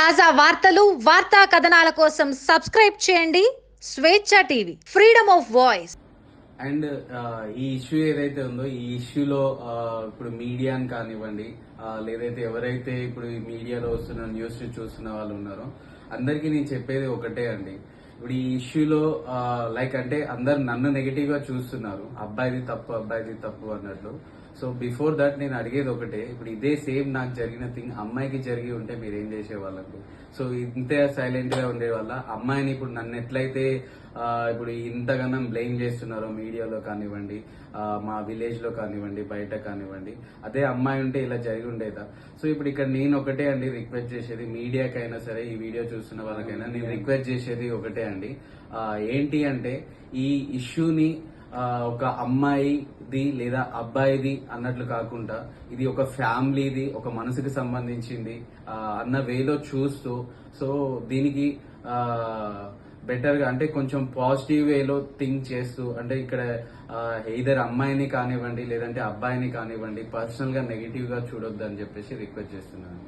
తాజా వార్తలు వార్తా కథనాల కోసం సబ్స్క్రైబ్ చేయండి. Swecha TV freedom of voice. And ఈ ఇష్యూ ఏదైతే ఉందో ఈ ఇష్యూలో ఇప్పుడు మీడియాని కానివ్వండి లేదైతే ఎవరైతే ఇప్పుడు ఈ మీడియాలో వస్తున్న న్యూస్ చూస్తున్న వాళ్ళు ఉన్నారో అందరికీ నేను చెప్పేది ఒకటే అండి. ఇప్పుడు ఈ ఇష్యూలో లైక్ అంటే అందరు నన్ను నెగిటివ్గా చూస్తున్నారు. అబ్బాయిది తప్పు అబ్బాయిది తప్పు అన్నట్లు. సో బిఫోర్ దట్ నేను అడిగేది ఒకటే ఇప్పుడు ఇదే సేమ్ నాకు జరిగిన థింగ్ అమ్మాయికి జరిగి ఉంటే మీరు ఏం చేసేవాళ్ళండి? సో ఇంతే సైలెంట్గా ఉండే వల్ల అమ్మాయిని ఇప్పుడు నన్ను ఎట్లయితే ఇప్పుడు ఇంతగానం బ్లేమ్ చేస్తున్నారో మీడియాలో కానివ్వండి మా విలేజ్లో కానివ్వండి బయట కానివ్వండి. అదే అమ్మాయి ఉంటే ఇలా జరిగి ఉండేదా? సో ఇప్పుడు ఇక్కడ నేను ఒకటే అండి రిక్వెస్ట్ చేసేది మీడియాకైనా సరే ఈ వీడియో చూస్తున్న వాళ్ళకైనా నేను రిక్వెస్ట్ చేసేది ఒకటే అండి. ఏంటి అంటే ఈ ఇష్యూని ఒక అమ్మాయిది లేదా అబ్బాయిది అన్నట్లు కాకుండా ఇది ఒక ఫ్యామిలీది ఒక మనసుకి సంబంధించింది అన్న వేలో చూస్తూ సో దీనికి బెటర్గా అంటే కొంచెం పాజిటివ్ వేలో థింక్ చేస్తూ అంటే ఇక్కడ ఇద్దరు అమ్మాయిని కానివ్వండి లేదంటే అబ్బాయిని కానివ్వండి పర్సనల్గా నెగిటివ్గా చూడొద్దు అని చెప్పేసి రిక్వెస్ట్ చేస్తున్నాను